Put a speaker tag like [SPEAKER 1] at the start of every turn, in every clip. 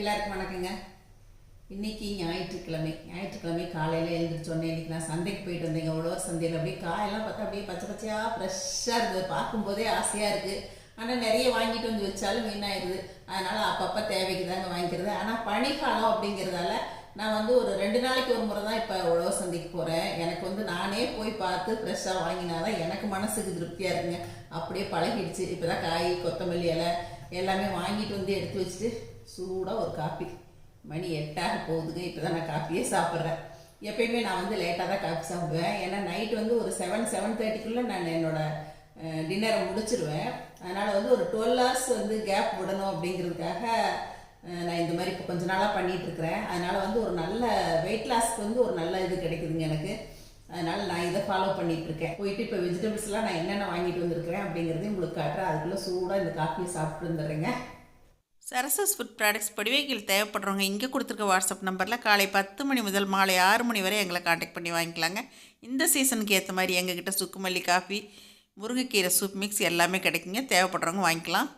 [SPEAKER 1] எல்லாருக்கும் வணக்கங்க. இன்னைக்கு ஞாயிற்றுக்கிழமை. ஞாயிற்றுக்கிழமை காலையில் எழுந்திரிச்சோன்னே இன்னைக்கு நான் சந்தைக்கு போயிட்டு வந்தேங்க. உழவர் சந்தையில் அப்படியே காயெல்லாம் பார்த்தா அப்படியே பச்சை பச்சையாக ஃப்ரெஷ்ஷாக இருக்குது. பார்க்கும்போதே ஆசையாக இருக்குது. ஆனால் நிறைய வாங்கிட்டு வந்து வச்சாலும் வீணாயிருது. அதனால் அப்பப்போ தேவைக்கு தாங்க வாங்கிக்கிறது. ஆனால் பனிக்காலம் அப்படிங்கிறதால நான் வந்து ஒரு ரெண்டு நாளைக்கு ஒரு முறை தான் இப்போ உழவர் சந்தைக்கு போகிறேன் எனக்கு வந்து நானே போய் பார்த்து ஃப்ரெஷ்ஷாக வாங்கினா தான் எனக்கு மனசுக்கு திருப்தியாக இருக்குங்க. அப்படியே பழகிடுச்சு. இப்போ தான் காய் கொத்தமல்லி இலை எல்லாமே வாங்கிட்டு வந்து எடுத்து வச்சுட்டு சூடாக ஒரு காப்பி மணி எட்டாக போகுதுங்க இப்போ தான் நான் காப்பியே சாப்பிட்றேன். எப்பயுமே நான் வந்து லேட்டாக தான் காஃபி சாப்பிடுவேன். ஏன்னா நைட் வந்து ஒரு செவன் செவன் தேர்ட்டிக்குள்ளே நான் என்னோடய டின்னரை முடிச்சிருவேன். அதனால் வந்து ஒரு டுவெல் ஹவர்ஸ் வந்து கேப் விடணும் அப்படிங்கிறதுக்காக நான் இந்த மாதிரி இப்போ கொஞ்ச நாளாக பண்ணிகிட்ருக்குறேன் அதனால் வந்து ஒரு நல்ல வெயிட் லாஸ்க்கு வந்து ஒரு நல்ல இது கிடைக்குதுங்க எனக்கு. அதனால் நான் இதை ஃபாலோ பண்ணிகிட்ருக்கேன் போயிட்டு இப்போ வெஜிடபிள்ஸ்லாம் நான் என்னென்ன வாங்கிட்டு வந்திருக்கிறேன் அப்படிங்கிறதையும் உங்களுக்கு காட்டுறேன். அதுக்குள்ளே சூடாக இந்த காஃபியை சாப்பிட்டு வந்துடுறேங்க.
[SPEAKER 2] சரசஸ் ஃபுட் ப்ராடக்ட்ஸ் படிவைகள் தேவைப்படுறவங்க இங்கே கொடுத்துருக்க வாட்ஸ்அப் நம்பரில் காலை பத்து மணி முதல் மாலை ஆறு மணி வரை எங்களை காண்டாக்ட் பண்ணி வாங்கிக்கலாங்க. இந்த சீசனுக்கு ஏற்ற மாதிரி எங்ககிட்ட சுக்குமல்லி காஃபி முருங்கைக்கீரை சூப் மிக்ஸ் எல்லாமே கிடைக்குங்க. தேவைப்படுறவங்க வாங்கிக்கலாம்.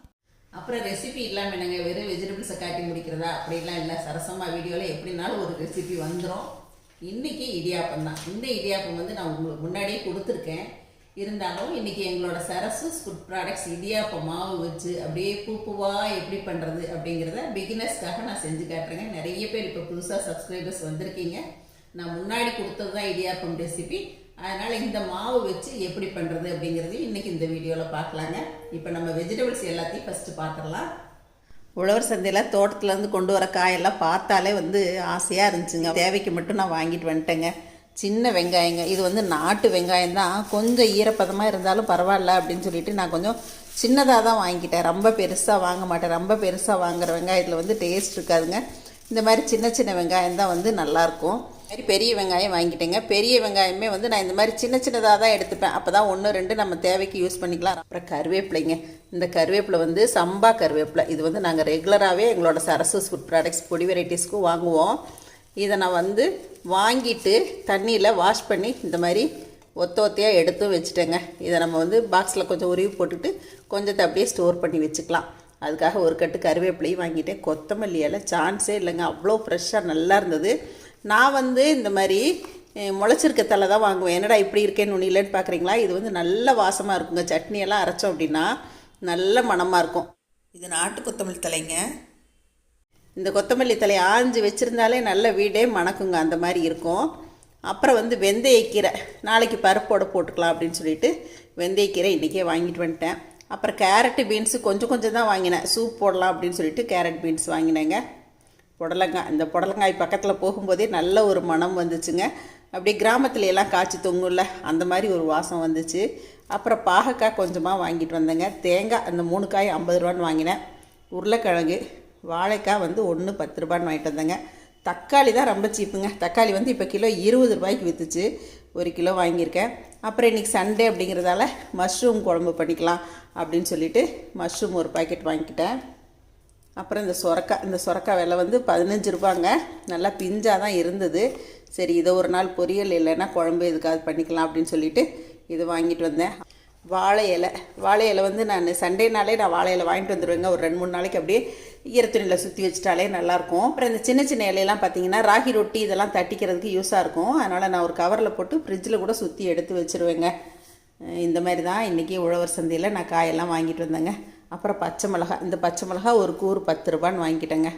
[SPEAKER 1] அப்புறம் ரெசிபி இல்லாமல் என்னங்க வெறும் வெஜிடபிள்ஸை காட்டி முடிக்கிறதா? அப்படிலாம் இல்லை. சரசமாக வீடியோவில் எப்படினாலும் ஒரு ரெசிபி வந்துடும் இன்றைக்கி இடியாப்பம் தான் இந்த இடியாப்பம் வந்து நான் உங்களுக்கு முன்னாடியே கொடுத்துருக்கேன். இருந்தாலும் இன்னைக்கு எங்களோட சரசஸ் ஃபுட் ப்ராடக்ட்ஸ் இடியாப்பம் மாவு வச்சு அப்படியே பூ எப்படி பண்ணுறது அப்படிங்கிறத பிகினர்ஸ்க்காக நான் செஞ்சு காட்டுறேங்க. நிறைய பேர் இப்போ புதுசாக சப்ஸ்கிரைபர்ஸ் வந்திருக்கீங்க. நான் முன்னாடி கொடுத்தது தான் இடியாப்பம் ரெசிபி அதனால் இந்த மாவு வச்சு எப்படி பண்ணுறது அப்படிங்கிறதையும் இன்னைக்கு இந்த வீடியோவில் பார்க்கலாங்க. இப்போ நம்ம வெஜிடபிள்ஸ் எல்லாத்தையும் ஃபஸ்ட்டு பார்த்துடலாம். உழவர் சந்தையில் தோட்டத்துலேருந்து கொண்டு வர காயெல்லாம் பார்த்தாலே வந்து ஆசையாக இருந்துச்சுங்க. தேவைக்கு மட்டும் நான் வாங்கிட்டு வந்துட்டேங்க. சின்ன வெங்காயங்க. இது வந்து நாட்டு வெங்காயம் தான் கொஞ்சம் ஈரப்பதமாக இருந்தாலும் பரவாயில்ல அப்படின்னு சொல்லிட்டு நான் கொஞ்சம் சின்னதாக தான் வாங்கிட்டேன் ரொம்ப பெருசாக வாங்க மாட்டேன். ரொம்ப பெருசாக வாங்குற வெங்காயத்தில் வந்து டேஸ்ட் இருக்காதுங்க. இந்த மாதிரி சின்ன சின்ன வெங்காயம் தான் வந்து நல்லாயிருக்கும். மாதிரி பெரிய வெங்காயம் வாங்கிட்டேங்க. பெரிய வெங்காயமே வந்து நான் இந்த மாதிரி சின்ன சின்னதாக தான் எடுத்துப்பேன். அப்போ தான் ஒன்று ரெண்டு நம்ம தேவைக்கு யூஸ் பண்ணிக்கலாம். அப்புறம் கருவேப்பிலைங்க. இந்த கருவேப்பிலை வந்து சம்பா கருவேப்பிலை. இது வந்து நாங்கள் ரெகுலராகவே எங்களோட சரசு ஃபுட் ப்ராடக்ட்ஸ் பொடி வெரைட்டிஸ்க்கும் வாங்குவோம். இதை நான் வந்து வாங்கிட்டு தண்ணியில் வாஷ் பண்ணி இந்த மாதிரி ஒத்த ஒத்தையாக எடுத்தும் வச்சுட்டேங்க. இதை நம்ம வந்து பாக்ஸில் கொஞ்சம் உருவி போட்டுட்டு கொஞ்சத்தை அப்படியே ஸ்டோர் பண்ணி வச்சுக்கலாம். அதுக்காக ஒரு கட்டு கருவேப்பிலையும் வாங்கிட்டேன். கொத்தமல்லி எல்லாம் சான்ஸே இல்லைங்க. அவ்வளோ ஃப்ரெஷ்ஷாக நல்லா இருந்தது. நான் வந்து இந்த மாதிரி முளைச்சிருக்க தலை தான் வாங்குவேன். என்னடா இப்படி இருக்கேன்னு ஒன்று இல்லைன்னு பார்க்குறீங்களா இது வந்து நல்ல வாசமாக இருக்குங்க. சட்னியெல்லாம் அரைச்சோம் அப்படின்னா நல்ல மணமாக இருக்கும்.
[SPEAKER 2] இது நாட்டு கொத்தமல்லி தலைங்க.
[SPEAKER 1] இந்த கொத்தமல்லி தலை ஆஞ்சு வச்சுருந்தாலே நல்ல வீடே மணக்குங்க அந்த மாதிரி இருக்கும். அப்புறம் வந்து வெந்தயக்கீரை நாளைக்கு பருப்போடு போட்டுக்கலாம் அப்படின்னு சொல்லிட்டு வெந்தயக்கீரை இன்றைக்கே வாங்கிட்டு வந்துட்டேன். அப்புறம் கேரட்டு பீன்ஸு கொஞ்சம் கொஞ்சம் தான் வாங்கினேன். சூப் போடலாம் அப்படின்னு சொல்லிட்டு கேரட் பீன்ஸ் வாங்கினேங்க. புடலங்காய் இந்த புடலங்காய் பக்கத்தில் போகும்போதே நல்ல ஒரு மனம் வந்துச்சுங்க. அப்படியே கிராமத்துல எல்லாம் காய்ச்சி தொங்கும்ல அந்த மாதிரி ஒரு வாசம் வந்துச்சு. அப்புறம் பாகக்காய் கொஞ்சமாக வாங்கிட்டு வந்தேங்க. தேங்காய் அந்த மூணு காய் ஐம்பது ரூபான்னு வாங்கினேன். உருளைக்கிழங்கு வாழைக்காய் வந்து ஒன்று பத்து ரூபான்னு வாங்கிட்டு வந்தேங்க. தக்காளி தான் ரொம்ப சீப்புங்க. தக்காளி வந்து இப்போ கிலோ இருபது ரூபாய்க்கு விற்றுச்சு ஒரு கிலோ வாங்கியிருக்கேன். அப்புறம் இன்றைக்கி சண்டே அப்படிங்கிறதால மஷ்ரூம் குழம்பு பண்ணிக்கலாம் அப்படின்னு சொல்லிட்டு மஷ்ரூம் ஒரு பாக்கெட் வாங்கிக்கிட்டேன். அப்புறம் இந்த சொரக்காய் இந்த சொரக்காய் விலை வந்து பதினஞ்சு ரூபாங்க. நல்லா பிஞ்சாக தான் இருந்தது. சரி இதை ஒரு நாள் பொரியல் இல்லைன்னா குழம்பு எதுக்காவது பண்ணிக்கலாம் அப்படின்னு சொல்லிட்டு இது வாங்கிட்டு வந்தேன். வாழை இலை. வாழை இலை வந்து நான் சண்டே நாளே நான் வாழை இலை வாங்கிட்டு வந்துடுவேங்க. ஒரு ரெண்டு மூணு நாளைக்கு அப்படியே ஈரத்துணியில் சுற்றி வச்சிட்டாலே நல்லாயிருக்கும். அப்புறம் இந்த சின்ன சின்ன இலையெல்லாம் பார்த்தீங்கன்னா ராகி ரொட்டி இதெல்லாம் தட்டிக்கிறதுக்கு யூஸாக இருக்கும். அதனால் நான் ஒரு கவரில் போட்டு ஃப்ரிட்ஜில் கூட சுற்றி எடுத்து வச்சுருவேங்க. இந்த மாதிரி தான் இன்றைக்கி உழவர் சந்தையில் நான் காயெல்லாம் வாங்கிட்டு வந்தேங்க. அப்புறம் பச்சை மிளகா இந்த பச்சை மிளகா ஒரு கூறு பத்து ரூபான்னு வாங்கிட்டேங்க.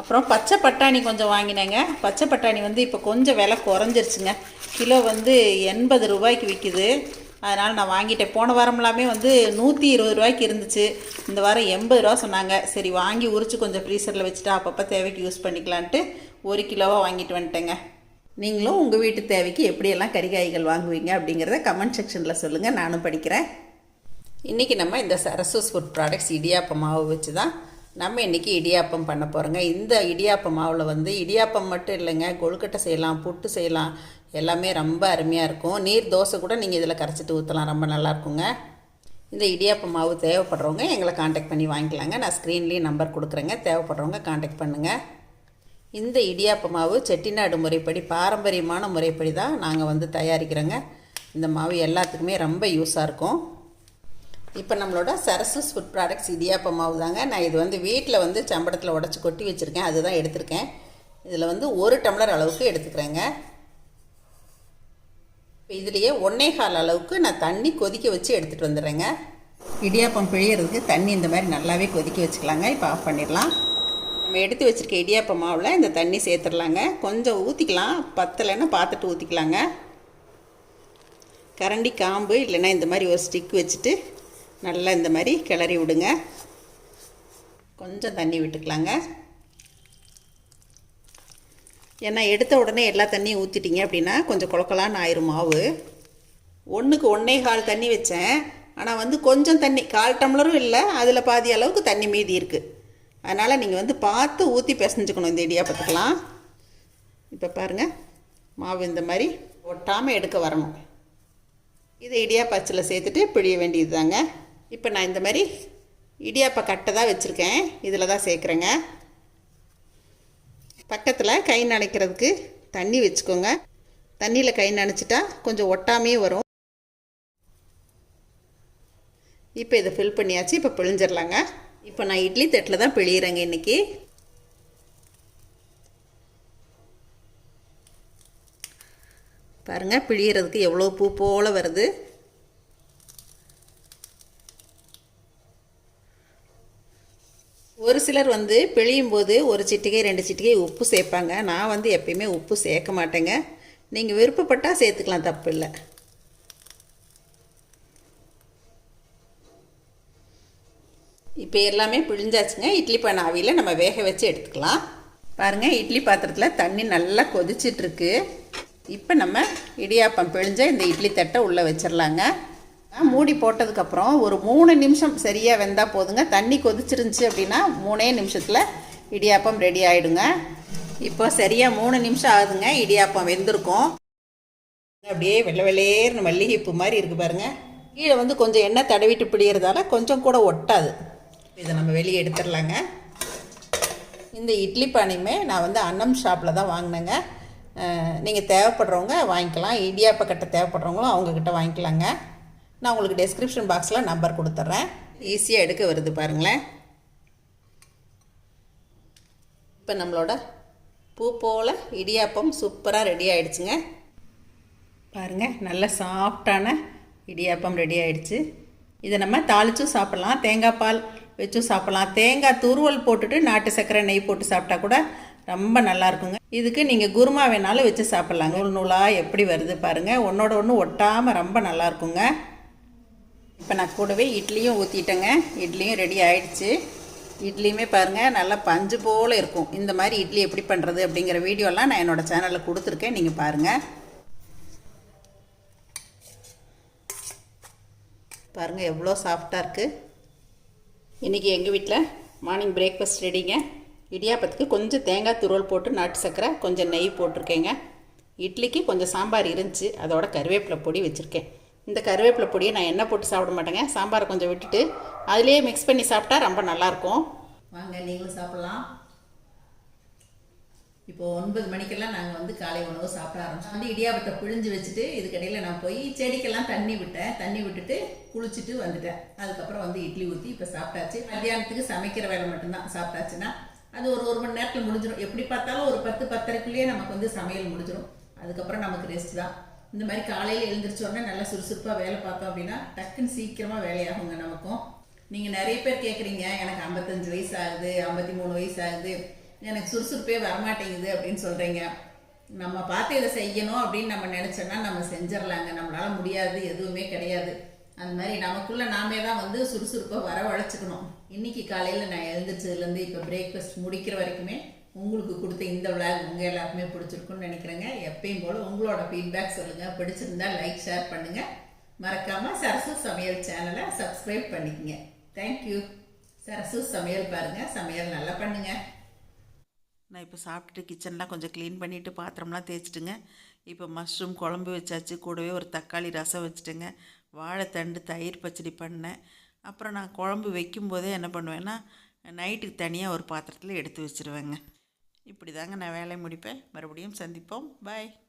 [SPEAKER 1] அப்புறம் பச்சை பட்டாணி கொஞ்சம் வாங்கினேங்க. பச்சை பட்டாணி வந்து இப்போ கொஞ்சம் விலை குறைஞ்சிருச்சுங்க. கிலோ வந்து எண்பது ரூபாய்க்கு விற்கிது அதனால் நான் வாங்கிட்டேன். போன வாரம்லாமே வந்து நூற்றி இருபது ரூபாய்க்கு இருந்துச்சு. இந்த வாரம் எண்பது ரூபா சொன்னாங்க. சரி வாங்கி உரிச்சு கொஞ்சம் ஃப்ரீசரில் வச்சுட்டா அப்பப்போ தேவைக்கு யூஸ் பண்ணிக்கலான்ட்டு ஒரு கிலோவாக வாங்கிட்டு வந்துட்டேங்க. நீங்களும் உங்கள் வீட்டு தேவைக்கு எப்படியெல்லாம் கறிகாய்கள் வாங்குவீங்க அப்படிங்கிறத கமெண்ட் செக்ஷனில் சொல்லுங்கள் நானும் படிக்கிறேன். இன்றைக்கி நம்ம இந்த சரசூஸ் ஃபுட் ப்ராடக்ட்ஸ் இடியாப்பம் மாவு வச்சு தான் நம்ம இன்றைக்கி இடியாப்பம் பண்ண போகிறோங்க இந்த இடியாப்பம் மாவில் வந்து இடியாப்பம் மட்டும் இல்லைங்க. கொழுக்கட்டை செய்யலாம் புட்டு செய்யலாம் எல்லாமே ரொம்ப அருமையாக இருக்கும். நீர் தோசை கூட நீங்கள் இதில் கரைச்சிட்டு ஊற்றலாம் ரொம்ப நல்லாயிருக்குங்க இந்த இடியாப்ப மாவு தேவைப்படுறவங்க எங்களை காண்டாக்ட் பண்ணி வாங்கிக்கலாங்க. நான் ஸ்க்ரீன்லேயும் நம்பர் கொடுக்குறேங்க. தேவைப்படுறவங்க காண்டாக்ட் பண்ணுங்கள் இந்த இடியாப்ப மாவு செட்டிநாடு முறைப்படி பாரம்பரியமான முறைப்படி தான் நாங்கள் வந்து தயாரிக்கிறோங்க. இந்த மாவு எல்லாத்துக்குமே ரொம்ப யூஸாக இருக்கும். இப்போ நம்மளோட சரஸ்வஸ் ஃபுட் ப்ராடக்ட்ஸ் இடியாப்பம் மாவு தாங்க. நான் இது வந்து வீட்டில் வந்து சம்படத்தில் உடச்சி கொட்டி வச்சுருக்கேன். அதுதான் எடுத்திருக்கேன். இதில் வந்து ஒரு டம்ளர் அளவுக்கு எடுத்துக்கிறேங்க. இதுலேயே ஒன்றே கால் அளவுக்கு நான் தண்ணி கொதிக்க வச்சு எடுத்துகிட்டு வந்துடுறேங்க. இடியாப்பம் பிழியறதுக்கு தண்ணி இந்த மாதிரி நல்லாவே கொதிக்க வச்சுக்கலாங்க. இப்போ ஆஃப் பண்ணிடலாம். நம்ம எடுத்து வச்சுருக்க இடியாப்பம் மாவில் இந்த தண்ணி சேர்த்துடலாங்க. கொஞ்சம் ஊற்றிக்கலாம் பத்தலைன்னா பார்த்துட்டு ஊற்றிக்கலாங்க கரண்டி காம்பு இல்லைன்னா இந்த மாதிரி ஒரு ஸ்டிக் வச்சுட்டு நல்லா இந்த மாதிரி கிளறி விடுங்க. கொஞ்சம் தண்ணி விட்டுக்கலாங்க. ஏன்னா எடுத்த உடனே எல்லா தண்ணியும் ஊற்றிட்டீங்க அப்படின்னா கொஞ்சம் குழக்கலான்னு ஆயிரும் மாவு. ஒன்றுக்கு ஒன்றே கால் தண்ணி வச்சேன். ஆனால் வந்து கொஞ்சம் தண்ணி கால் டம்ளரும் இல்லை அதில் பாதி அளவுக்கு தண்ணி மீதி இருக்குது அதனால் நீங்கள் வந்து பார்த்து ஊற்றி பிசைஞ்சுக்கணும் இந்த இடியாப்பத்துக்கெலாம் இப்போ பாருங்கள் மாவு இந்த மாதிரி ஒட்டாமல் எடுக்க வரணும். இதை இடியாப்பச்சில் சேர்த்துட்டு பிழிய வேண்டியது தாங்க இப்போ நான் இந்த மாதிரி இடியாப்ப கட்டை தான் வச்சுருக்கேன். இதில் தான் சேர்க்குறேங்க. பக்கத்தில் கை நனைக்கிறதுக்கு தண்ணி வச்சுக்கோங்க. தண்ணியில் கை நனைச்சிட்டா கொஞ்சம் ஒட்டாமே வரும். இப்போ இதை ஃபில் பண்ணியாச்சு. இப்போ பிழிஞ்சிடலாங்க. இப்போ நான் இட்லி தட்டில் தான் பிழியிறேங்க இன்றைக்கி பாருங்கள் பிழியறதுக்கு எவ்வளோ பூ போல் வருது. ஒரு சிலர் வந்து பிழியும் போது ஒரு சிட்டிகை ரெண்டு சிட்டிகை உப்பு சேர்ப்பாங்க. நான் வந்து எப்பயுமே உப்பு சேர்க்க மாட்டேங்க. நீங்கள் விருப்பப்பட்டால் சேர்த்துக்கலாம் தப்பு இல்லை. இப்போ எல்லாமே பிழிஞ்சாச்சுங்க. இட்லி பானை ஆவியில் நம்ம வேக வச்சு எடுத்துக்கலாம். பாருங்கள் இட்லி பாத்திரத்தில் தண்ணி நல்லா கொதிச்சிட்ருக்கு இப்போ நம்ம இடியாப்பம் பிழிஞ்ச இந்த இட்லி தட்டை உள்ளே வச்சிடலாங்க மூடி போட்டதுக்கப்புறம் ஒரு மூணு நிமிஷம் சரியாக வெந்தால் போதுங்க. தண்ணி கொதிச்சிருந்துச்சு அப்படின்னா மூணே நிமிஷத்தில் இடியாப்பம் ரெடி ஆகிடுங்க இப்போ சரியாக மூணு நிமிஷம் ஆகுதுங்க. இடியாப்பம் வெந்திருக்கும். அப்படியே வெள்ளை வெள்ளேர்னு மல்லிகைப்பூ மாதிரி இருக்குது பாருங்கள் கீழே வந்து கொஞ்சம் எண்ணெய் தடவிட்டு பிடிக்கிறதால கொஞ்சம் கூட ஒட்டாது. இதை நம்ம வெளியே எடுத்துடலாங்க. இந்த இட்லி பானையுமே நான் வந்து அன்னம் ஷாப்பில் தான் வாங்கினேங்க. நீங்கள் தேவைப்படுறவங்க வாங்கிக்கலாம். இடியாப்பக்கிட்ட தேவைப்படுறவங்களும் அவங்கக்கிட்ட வாங்கிக்கலாங்க. நான் உங்களுக்கு டெஸ்கிரிப்ஷன் பாக்ஸில் நம்பர் கொடுத்துட்றேன் ஈஸியாக எடுக்க வருது பாருங்களேன். இப்போ நம்மளோட பூ போல் இடியாப்பம் சூப்பராக ரெடி ஆகிடுச்சுங்க பாருங்கள் நல்ல சாஃப்டான இடியாப்பம் ரெடி ஆகிடுச்சு இதை நம்ம தாளிச்சும் சாப்பிட்லாம் தேங்காய் பால் வச்சும் சாப்பிட்லாம். தேங்காய் துருவல் போட்டுட்டு நாட்டு சர்க்கரை நெய் போட்டு சாப்பிட்டா கூட ரொம்ப நல்லா இருக்குங்க. இதுக்கு நீங்கள் குருமா வேணாலும் வச்சு சாப்பிட்லாங்க. நூல் நூலாக எப்படி வருது பாருங்கள் ஒன்றோட ஒன்று ஒட்டாமல் ரொம்ப நல்லா இருக்குங்க. இப்போ நான் கூடவே இட்லியும் ஊற்றிட்டேங்க இட்லியும் ரெடி ஆயிடுச்சு. இட்லியுமே பாருங்கள் நல்லா பஞ்சு போல் இருக்கும். இந்த மாதிரி இட்லி எப்படி பண்ணுறது அப்படிங்கிற வீடியோலாம் நான் என்னோடய சேனலில் கொடுத்துருக்கேன். நீங்கள் பாருங்கள் பாருங்கள் எவ்வளோ சாஃப்டாக இருக்குது இன்றைக்கி எங்கள் வீட்டில் மார்னிங் பிரேக்ஃபாஸ்ட் ரெடிங்க இடியாப்பத்துக்கு கொஞ்சம் தேங்காய் துருவல் போட்டு நாட்டு சக்கரை கொஞ்சம் நெய் போட்டிருக்கேங்க. இட்லிக்கு கொஞ்சம் சாம்பார் இருந்துச்சு. அதோட கருவேப்பிலை பொடி வச்சுருக்கேன். இந்த கருவேப்பிலை பொடியை நான் எண்ணெய் போட்டு சாப்பிட மாட்டேங்க. சாம்பாரை கொஞ்சம் விட்டுட்டு அதிலே மிக்ஸ் பண்ணி சாப்பிட்டா ரொம்ப நல்லாயிருக்கும். வாங்க நீங்களும் சாப்பிட்லாம். இப்போ ஒன்பது மணிக்கெல்லாம் நாங்கள் வந்து காலை உணவு சாப்பிட ஆரம்பிச்சோம். வந்து இடியாபத்தை பிழிஞ்சு வச்சுட்டு இதுக்கடையில் நான் போய் செடிக்கெல்லாம் தண்ணி விட்டேன். தண்ணி விட்டுட்டு குளிச்சுட்டு வந்துட்டேன். அதுக்கப்புறம் வந்து இட்லி ஊற்றி இப்போ சாப்பிட்டாச்சு. மத்தியானத்துக்கு சமைக்கிற வேலை மட்டும்தான். சாப்பிட்டாச்சுன்னா அது ஒரு ஒரு மணி நேரத்தில் முடிஞ்சிடும் எப்படி பார்த்தாலும் ஒரு பத்து பத்தரைக்குள்ளேயே நமக்கு வந்து சமையல் முடிஞ்சிடும் அதுக்கப்புறம் நமக்கு ரெஸ்ட் தான். இந்த மாதிரி காலையில் எழுந்திரிச்சோடனே நல்லா சுறுசுறுப்பாக வேலை பார்த்தோம் அப்படின்னா டக்குன்னு சீக்கிரமாக வேலையாகுங்க நமக்கும். நீங்கள் நிறைய பேர் கேட்குறீங்க எனக்கு ஐம்பத்தஞ்சு வயசு ஆகுது ஐம்பத்தி மூணு வயசு ஆகுது எனக்கு சுறுசுறுப்பே வரமாட்டேங்குது அப்படின்னு சொல்கிறீங்க நம்ம பார்த்து இதை செய்யணும் அப்படின்னு நம்ம நினச்சோன்னா நம்ம செஞ்சிடலாங்க. நம்மளால் முடியாது எதுவுமே கிடையாது. அந்த மாதிரி நமக்குள்ளே நாமே தான் வந்து சுறுசுறுப்பாக வரவழைச்சிக்கணும். இன்னைக்கு காலையில் நான் எழுந்திரிச்சதுலேருந்து இப்போ பிரேக்ஃபாஸ்ட் முடிக்கிற வரைக்குமே உங்களுக்கு கொடுத்த இந்த விளாக் உங்கள் எல்லாருக்குமே பிடிச்சிருக்குன்னு நினைக்கிறேங்க. எப்பயும் போல் உங்களோட ஃபீட்பேக் சொல்லுங்கள் பிடிச்சிருந்தா லைக் ஷேர் பண்ணுங்கள் மறக்காமல் சரசு சமையல் சேனலை சப்ஸ்கிரைப் பண்ணிக்கங்க. தேங்க்யூ சரசு சமையல் பாருங்கள் சமையல் நல்லா பண்ணுங்கள்
[SPEAKER 2] நான் இப்போ சாப்பிட்டுட்டு கிச்சன்லாம் கொஞ்சம் க்ளீன் பண்ணிவிட்டு பாத்திரம்லாம் தேய்ச்சிட்டுங்க. இப்போ மஷ்ரூம் குழம்பு வச்சாச்சு. கூடவே ஒரு தக்காளி ரசம் வச்சுட்டுங்க. வாழைத்தண்டு தயிர் பச்சடி பண்ணேன். அப்புறம் நான் குழம்பு வைக்கும்போதே என்ன பண்ணுவேன்னா நைட்டுக்கு தனியாக ஒரு பாத்திரத்தில் எடுத்து வச்சுருவேங்க. இப்படி தாங்க நான் வேலையை முடிப்பேன். மறுபடியும் சந்திப்போம். பாய்